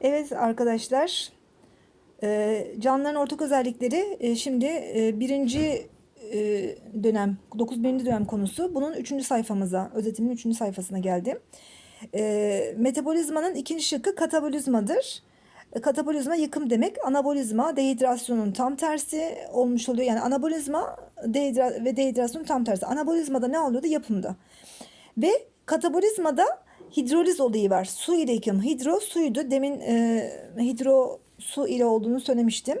Evet arkadaşlar, e, canlıların ortak özellikleri e, şimdi e, birinci dönem, 9 birinci dönem konusu. Bunun üçüncü sayfamıza, özetimin üçüncü sayfasına geldim. Metabolizmanın ikinci şıkkı katabolizmadır. Katabolizma yıkım demek. Anabolizma dehidrasyonun tam tersi olmuş oluyor. Yani anabolizma dehidra ve dehidrasyonun tam tersi. Anabolizmada ne oluyordu? Yapımda. Ve katabolizmada hidroliz olayı var. Su ile yıkım. Hidro suydu. Demin e, hidro su ile olduğunu söylemiştim.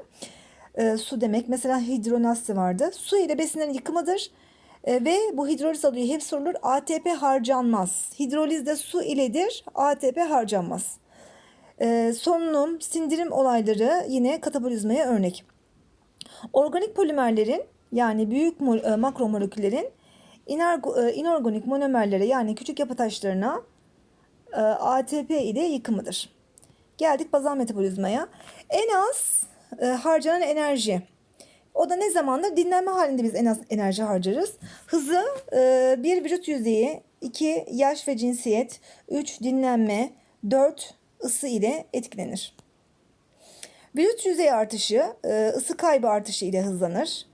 E, su demek. Mesela hidronasti vardı. Su ile besinlerin yıkımıdır. E, ve bu hidroliz olayı hep sorulur. ATP harcanmaz. Hidroliz de su iledir. ATP harcanmaz. E, solunum, sindirim olayları yine katabolizmaya örnek. Organik polimerlerin yani büyük e, makromoleküllerin inorganik monomerlere yani küçük yapı taşlarına e, ATP ile yıkımıdır. Geldik bazal metabolizmaya. En az e, harcanan enerji. O da ne zamandır? Dinlenme halinde biz en az enerji harcarız. Hızı e, 1 vücut yüzeyi, 2 yaş ve cinsiyet, 3 dinlenme, 4 ısı ile etkilenir. Vücut yüzey artışı, e, ısı kaybı artışı ile hızlanır.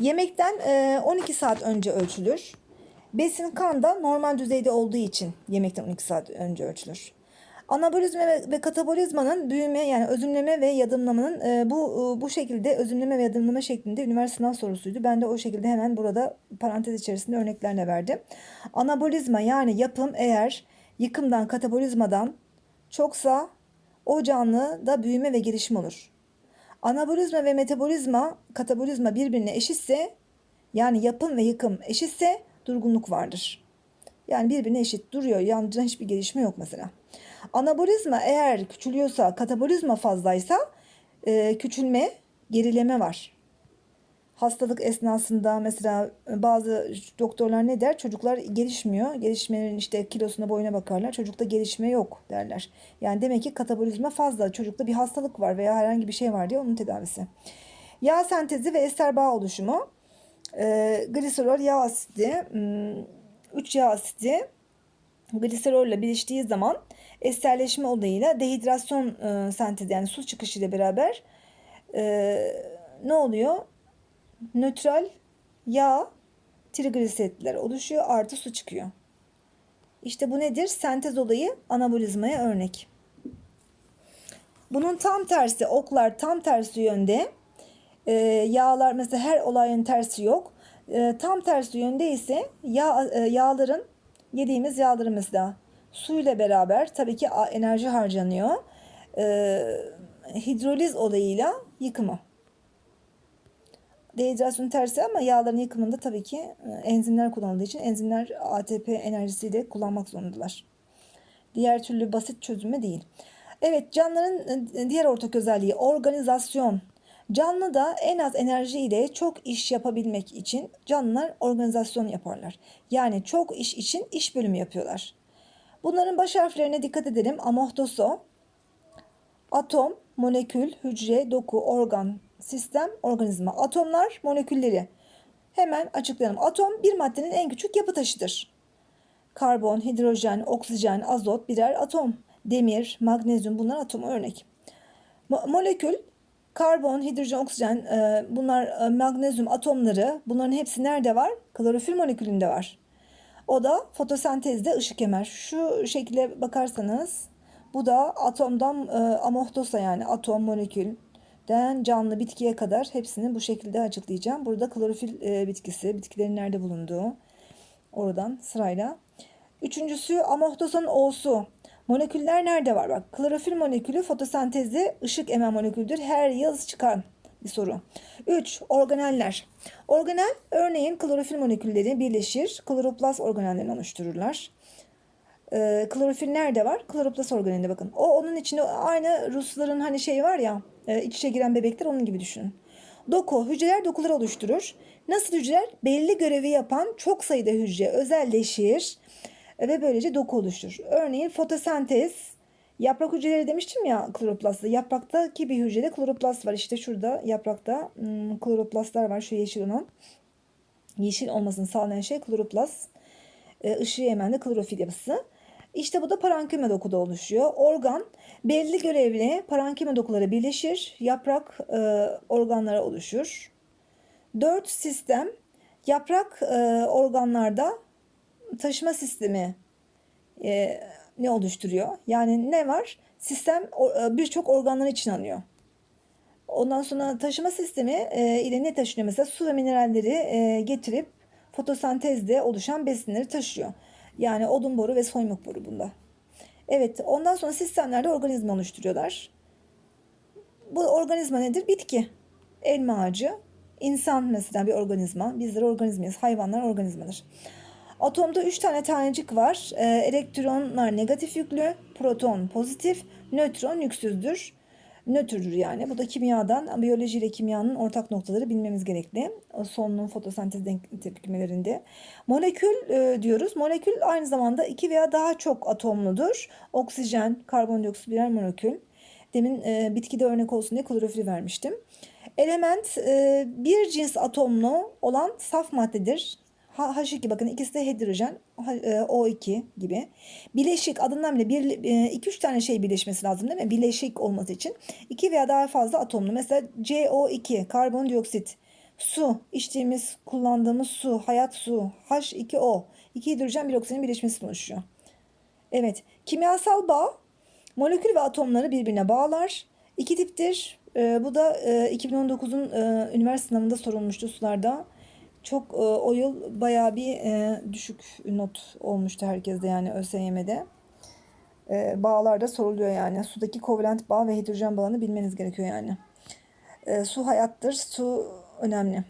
Yemekten e, 12 saat önce ölçülür. Besin kanda normal düzeyde olduğu için yemekten 12 saat önce ölçülür. Anabolizma ve katabolizmanın büyüme yani özümleme ve yadımlamanın e, bu e, bu şekilde özümleme ve yadımlama şeklinde üniversite sınav sorusuydu. Ben de o şekilde hemen burada parantez içerisinde örneklerle verdim. Anabolizma yani yapım eğer yıkımdan katabolizmadan çoksa o canlı da büyüme ve gelişim olur. Anabolizma ve metabolizma, katabolizma birbirine eşitse yani yapım ve yıkım eşitse durgunluk vardır. Yani birbirine eşit duruyor. Yalnızca hiçbir gelişme yok mesela. Anabolizma eğer küçülüyorsa, katabolizma fazlaysa e, küçülme, gerileme var. Hastalık esnasında mesela bazı doktorlar ne der? Çocuklar gelişmiyor. Gelişmenin işte kilosuna boyuna bakarlar. Çocukta gelişme yok derler. Yani demek ki katabolizma fazla. Çocukta bir hastalık var veya herhangi bir şey var diye onun tedavisi. Yağ sentezi ve ester bağ oluşumu. E, gliserol yağ asidi, 3 yağ asidi gliserolle birleştiği zaman esterleşme olayıyla dehidrasyon e, sentezi yani su çıkışı ile beraber e, ne oluyor? Nötral yağ trigliseritler oluşuyor artı su çıkıyor. İşte bu nedir? Sentez olayı anabolizmaya örnek. Bunun tam tersi oklar tam tersi yönde e, yağlar mesela her olayın tersi yok. E, tam tersi yönde ise yağ, e, yağların yediğimiz yağların mesela suyla beraber tabii ki enerji harcanıyor. E, hidroliz olayıyla yıkımı. Dehidrasyon tersi ama yağların yıkımında tabii ki e, enzimler kullanıldığı için enzimler ATP enerjisiyle kullanmak zorundalar. Diğer türlü basit çözümü değil. Evet canlıların e, diğer ortak özelliği organizasyon. Canlı da en az enerji ile çok iş yapabilmek için canlılar organizasyon yaparlar. Yani çok iş için iş bölümü yapıyorlar. Bunların baş harflerine dikkat edelim. Amohtoso, atom, molekül, hücre, doku, organ, sistem, organizma. Atomlar molekülleri. Hemen açıklayalım. Atom bir maddenin en küçük yapı taşıdır. Karbon, hidrojen, oksijen, azot birer atom. Demir, magnezyum bunlar atoma örnek. Mo- molekül karbon, hidrojen, oksijen e, bunlar e, magnezyum atomları bunların hepsi nerede var? Klorofil molekülünde var. O da fotosentezde ışık emer. Şu şekilde bakarsanız bu da atomdan e, amortosa yani atom molekülden canlı bitkiye kadar hepsini bu şekilde açıklayacağım. Burada klorofil e, bitkisi, bitkilerin nerede bulunduğu oradan sırayla. Üçüncüsü amortosanın O'su. Moleküller nerede var? Bak klorofil molekülü fotosentezde ışık emen moleküldür. Her yıl çıkan bir soru. 3. Organeller. Organel örneğin klorofil molekülleri birleşir. Kloroplast organellerini oluştururlar. Ee, klorofil nerede var? Kloroplast organelinde bakın. O onun içinde aynı Rusların hani şey var ya e, iç içe giren bebekler onun gibi düşünün. Doku, hücreler dokuları oluşturur. Nasıl hücreler? Belli görevi yapan çok sayıda hücre özelleşir ve böylece doku oluşturur. Örneğin fotosentez, yaprak hücreleri demiştim ya kloroplastı. Yapraktaki bir hücrede kloroplast var. İşte şurada yaprakta hmm, kloroplastlar var. Şu yeşil olan. Yeşil olmasını sağlayan şey kloroplast. E, ışığı emen de klorofil yapısı. İşte bu da parankima dokuda oluşuyor. Organ belli görevli parankima dokuları birleşir. Yaprak e, organlara oluşur. 4 sistem yaprak e, organlarda taşıma sistemi e, ne oluşturuyor? Yani ne var? Sistem e, birçok organlar için alıyor. Ondan sonra taşıma sistemi e, ile ne taşınıyor? Mesela su ve mineralleri e, getirip fotosentezde oluşan besinleri taşıyor. Yani odun boru ve soymuk boru bunda. Evet, ondan sonra sistemlerde organizma oluşturuyorlar. Bu organizma nedir? Bitki. Elma ağacı. İnsan mesela bir organizma. Bizler organizmayız. Hayvanlar organizmadır. Atomda 3 tane tanecik var. Ee, elektronlar negatif yüklü, proton pozitif, nötron yüksüzdür. Nötrdür yani. Bu da kimyadan, biyoloji ile kimyanın ortak noktaları bilmemiz gerekli. O Solunum fotosentez denk tepkimelerinde. Molekül e, diyoruz. Molekül aynı zamanda iki veya daha çok atomludur. Oksijen, karbondioksit birer molekül. Demin e, bitkide örnek olsun diye klorofili vermiştim. Element e, bir cins atomlu olan saf maddedir. H- H2 bakın ikisi de hidrojen e, O2 gibi. Bileşik adından bile 2-3 tane şey birleşmesi lazım değil mi? Bileşik olması için. 2 veya daha fazla atomlu. Mesela CO2 karbondioksit, su içtiğimiz kullandığımız su, hayat su, H2O, 2 hidrojen bir oksijenin birleşmesi oluşuyor. Evet, kimyasal bağ molekül ve atomları birbirine bağlar. İki tiptir. Ee, bu da e, 2019'un e, üniversite sınavında sorulmuştu sularda. Çok e, o yıl bayağı bir e, düşük not olmuştu herkeste yani ÖSYM'de. E, bağlarda soruluyor yani. Sudaki kovalent bağ ve hidrojen bağını bilmeniz gerekiyor yani. Su hayattır. Su önemli.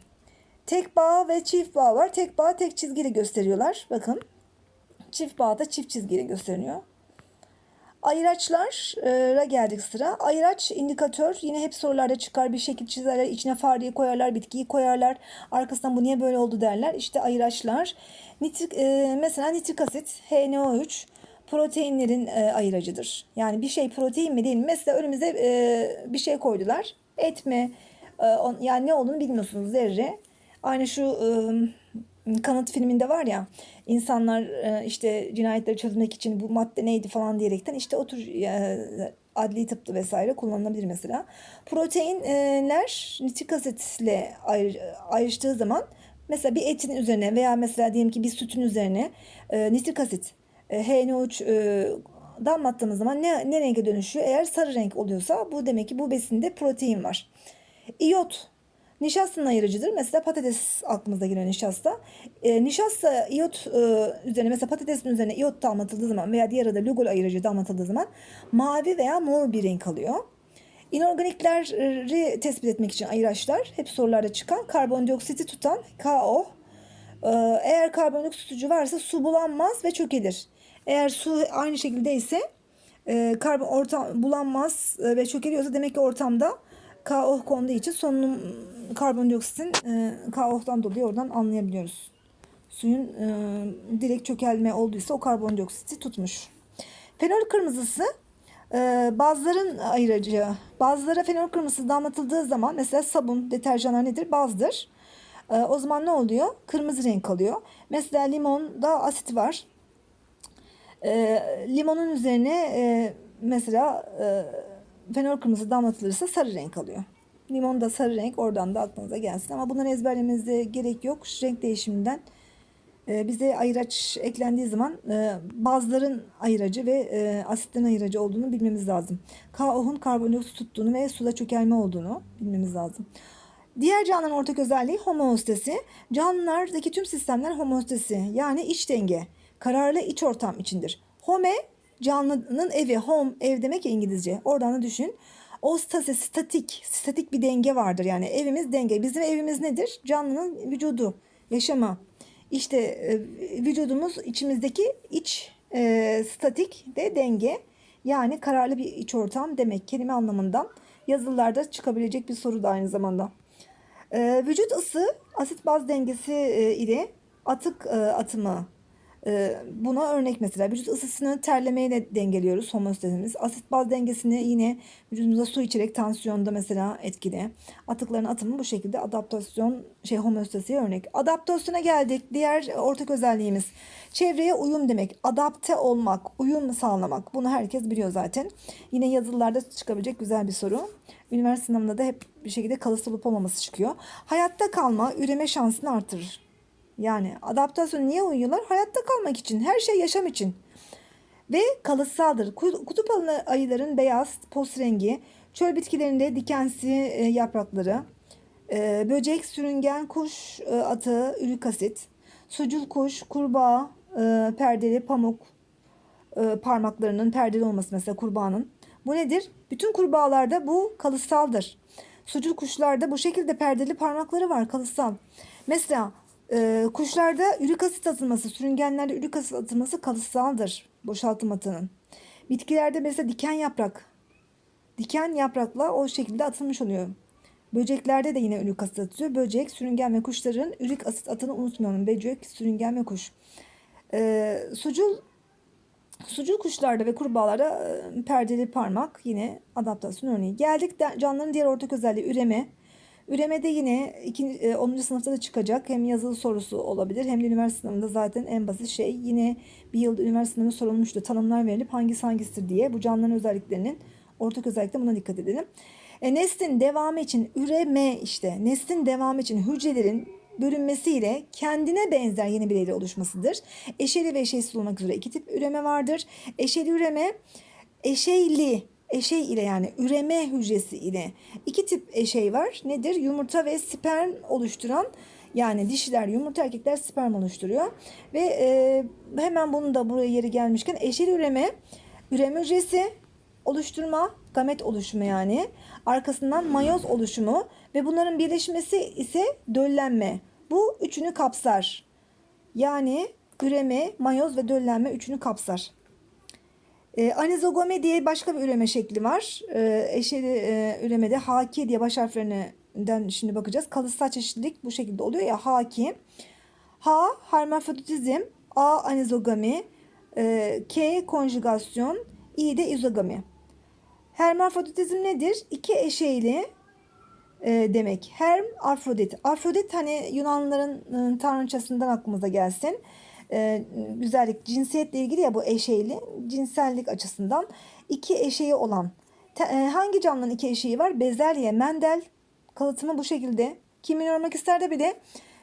Tek bağ ve çift bağ var. Tek bağ tek çizgiyle gösteriyorlar. Bakın. Çift bağ da çift çizgiyle gösteriliyor. Ayıraçlara geldik sıra. Ayıraç indikatör yine hep sorularda çıkar bir şekil çizerler. içine fareyi koyarlar, bitkiyi koyarlar. Arkasından bu niye böyle oldu derler. İşte ayıraçlar. Nitrik, e, mesela nitrik asit HNO3 proteinlerin e, ayıracıdır. Yani bir şey protein mi değil mi? Mesela önümüze e, bir şey koydular. Et mi? E, on- yani ne olduğunu bilmiyorsunuz zerre. Aynı şu e, kanıt filminde var ya insanlar e, işte cinayetleri çözmek için bu madde neydi falan diyerekten işte o tür e, adli tıpta vesaire kullanılabilir mesela. Proteinler nitrik asitle ayrı, ayrıştığı zaman mesela bir etin üzerine veya mesela diyelim ki bir sütün üzerine e, nitrik asit e, HNO3 e, damlattığımız zaman ne, ne renge dönüşüyor? Eğer sarı renk oluyorsa bu demek ki bu besinde protein var. İyot Nişastanın ayırıcıdır. Mesela patates aklımıza geliyor nişasta. E, nişasta iyot e, üzerine mesela patatesin üzerine iyot damlatıldığı zaman veya diğer adı lugol ayırıcı damlatıldığı zaman mavi veya mor bir renk alıyor. İnorganikleri tespit etmek için ayıraçlar hep sorularda çıkan karbondioksiti tutan KO. Ee, Eğer karbondioksit tutucu varsa su bulanmaz ve çökelir. Eğer su aynı şekilde ise e, karbon ortam bulanmaz e, ve çökeliyorsa demek ki ortamda KO konduğu için solunum karbondioksitin e, KO'dan dolayı oradan anlayabiliyoruz. Suyun e, direkt çökelme olduysa o karbondioksiti tutmuş. Fenol kırmızısı e, bazıların ayırıcı. Bazılara fenol kırmızısı damlatıldığı zaman mesela sabun, deterjanlar nedir? Bazdır. E, o zaman ne oluyor? Kırmızı renk alıyor. Mesela limonda asit var. E, limonun üzerine e, mesela e, fenol kırmızı damlatılırsa sarı renk alıyor. Limon da sarı renk oradan da aklınıza gelsin. Ama bunları ezberlemenize gerek yok. Renk değişiminden e, bize ayıraç eklendiği zaman e, bazıların ayıracı ve e, asitlerin ayıracı olduğunu bilmemiz lazım. KO'nun karbondioksit tuttuğunu ve suda çökelme olduğunu bilmemiz lazım. Diğer canlıların ortak özelliği homeostasi. Canlılardaki tüm sistemler homeostasi yani iç denge, kararlı iç ortam içindir. Home canlının evi, home ev demek ya İngilizce. Oradan da düşün. Ostasi statik, statik bir denge vardır. Yani evimiz denge. Bizim evimiz nedir? Canlının vücudu, yaşama. İşte e, vücudumuz içimizdeki iç e, statik de denge. Yani kararlı bir iç ortam demek kelime anlamından. Yazılarda çıkabilecek bir soru da aynı zamanda. E, vücut ısı asit baz dengesi e, ile atık e, atımı buna örnek mesela vücut ısısını terlemeyle dengeliyoruz homeostazimiz. Asit baz dengesini yine vücudumuza su içerek tansiyonda mesela etkili. Atıkların atımı bu şekilde adaptasyon şey homeostaziye örnek. Adaptasyona geldik. Diğer ortak özelliğimiz çevreye uyum demek. Adapte olmak, uyum sağlamak. Bunu herkes biliyor zaten. Yine yazılılarda çıkabilecek güzel bir soru. Üniversite sınavında da hep bir şekilde kalıtsal olup olmaması çıkıyor. Hayatta kalma üreme şansını artırır. Yani adaptasyon niye uyuyorlar? Hayatta kalmak için, her şey yaşam için. Ve kalıtsaldır. Ku- Kutup ayıların beyaz post rengi, çöl bitkilerinde dikensi e, yaprakları, e, böcek, sürüngen, kuş e, atı, ürik asit, sucul kuş, kurbağa, perdeli, pamuk parmaklarının perdeli olması mesela kurbağanın. Bu nedir? Bütün kurbağalarda bu kalıtsaldır. Sucul kuşlarda bu şekilde perdeli parmakları var kalıtsal. Mesela ee, kuşlarda ürik asit atılması, sürüngenlerde ürik asit atılması kalıtsaldır boşaltım atının. Bitkilerde mesela diken yaprak. Diken yaprakla o şekilde atılmış oluyor. Böceklerde de yine ürik asit atıyor. Böcek, sürüngen ve kuşların ürik asit atını unutmayalım. Böcek, sürüngen ve kuş. Ee, sucul Sucul kuşlarda ve kurbağalarda e, perdeli parmak yine adaptasyon örneği. Geldik de canlıların diğer ortak özelliği üreme. Üremede yine 2, 10. sınıfta da çıkacak. Hem yazılı sorusu olabilir hem de üniversite sınavında zaten en basit şey. Yine bir yılda üniversite sınavında sorulmuştu. Tanımlar verilip hangisi hangisidir diye. Bu canlıların özelliklerinin ortak özellikle buna dikkat edelim. E, neslin devamı için üreme işte. Neslin devamı için hücrelerin bölünmesiyle kendine benzer yeni bireyler oluşmasıdır. Eşeli ve eşeğsiz olmak üzere iki tip üreme vardır. Eşeli üreme eşeyli eşey ile yani üreme hücresi ile iki tip eşey var. Nedir? Yumurta ve sperm oluşturan yani dişiler yumurta erkekler sperm oluşturuyor. Ve e, hemen bunu da buraya yeri gelmişken eşeli üreme üreme hücresi oluşturma, gamet oluşumu yani. Arkasından mayoz oluşumu ve bunların birleşmesi ise döllenme. Bu üçünü kapsar. Yani üreme, mayoz ve döllenme üçünü kapsar. E, anizogami diye başka bir üreme şekli var. E, eşeli e, üremede haki diye baş harflerinden şimdi bakacağız. Kalıtsal çeşitlilik bu şekilde oluyor ya haki. H hermafroditizm, A anizogami, e, K konjugasyon, I de izogami. Hermafroditizm nedir? İki eşeyli e, demek. Herm, Afrodit. Afrodit hani Yunanlıların e, tanrıçasından aklımıza gelsin e, güzellik cinsiyetle ilgili ya bu eşeyli cinsellik açısından iki eşeği olan te, e, hangi canlının iki eşeği var? Bezelye, Mendel kalıtımı bu şekilde. Kimin yormak ister de bile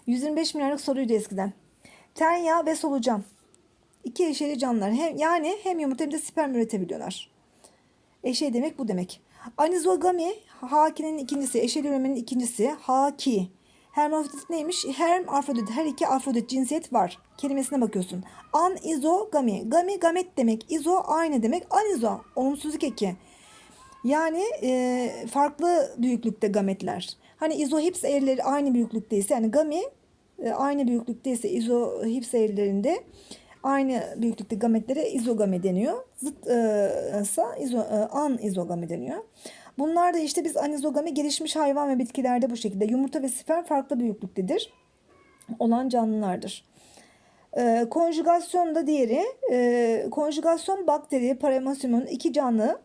125 milyarlık soruydu eskiden. Tenya ve solucan. İki eşeğli canlılar. Hem, yani hem yumurta hem de sperm üretebiliyorlar. Eşeği demek bu demek. Anizogami hakinin ikincisi, eşeğli üremenin ikincisi. Haki Hermafrodit neymiş? Herm afrodit. Her iki afrodit cinsiyet var. Kelimesine bakıyorsun. An izo gami. Gami gamet demek. İzo aynı demek. Anizo olumsuzluk eki. Yani e, farklı büyüklükte gametler. Hani izohips eğrileri aynı büyüklükteyse yani gami e, aynı büyüklükteyse izohips eğrilerinde aynı büyüklükte gametlere izogami deniyor. Zıt e, ise izo, e, an izogami deniyor. Bunlar da işte biz anizogami gelişmiş hayvan ve bitkilerde bu şekilde yumurta ve sperm farklı büyüklüktedir olan canlılardır. E, konjugasyon da diğeri. E, konjugasyon bakteri paramecium'un iki canlı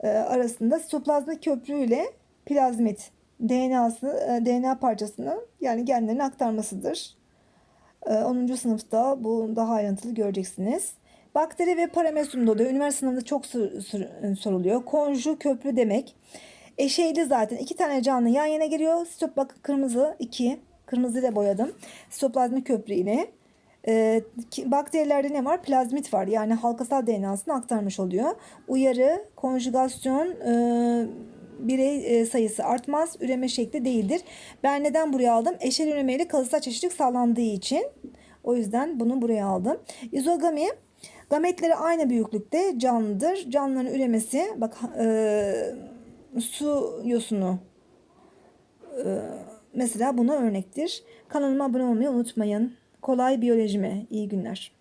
e, arasında sitoplazmik köprü ile plazmit DNA'sı, e, DNA parçasını yani genlerini aktarmasıdır. E, 10. sınıfta bu daha ayrıntılı göreceksiniz. Bakteri ve paramesyum oluyor. Üniversite sınavında çok soruluyor. Konju köprü demek. Eşeyli zaten. iki tane canlı yan yana geliyor. Stop bak kırmızı iki. Kırmızı ile boyadım. Sitoplazmik köprü ile. Ee, bakterilerde ne var? Plazmit var. Yani halkasal DNA'sını aktarmış oluyor. Uyarı, konjugasyon, e, birey e, sayısı artmaz. Üreme şekli değildir. Ben neden buraya aldım? Eşel üremeyle kalıtsal çeşitlilik sağlandığı için. O yüzden bunu buraya aldım. İzogami Gametleri aynı büyüklükte canlıdır. Canlıların üremesi bak e, su yosunu e, mesela buna örnektir. Kanalıma abone olmayı unutmayın. Kolay biyolojime iyi günler.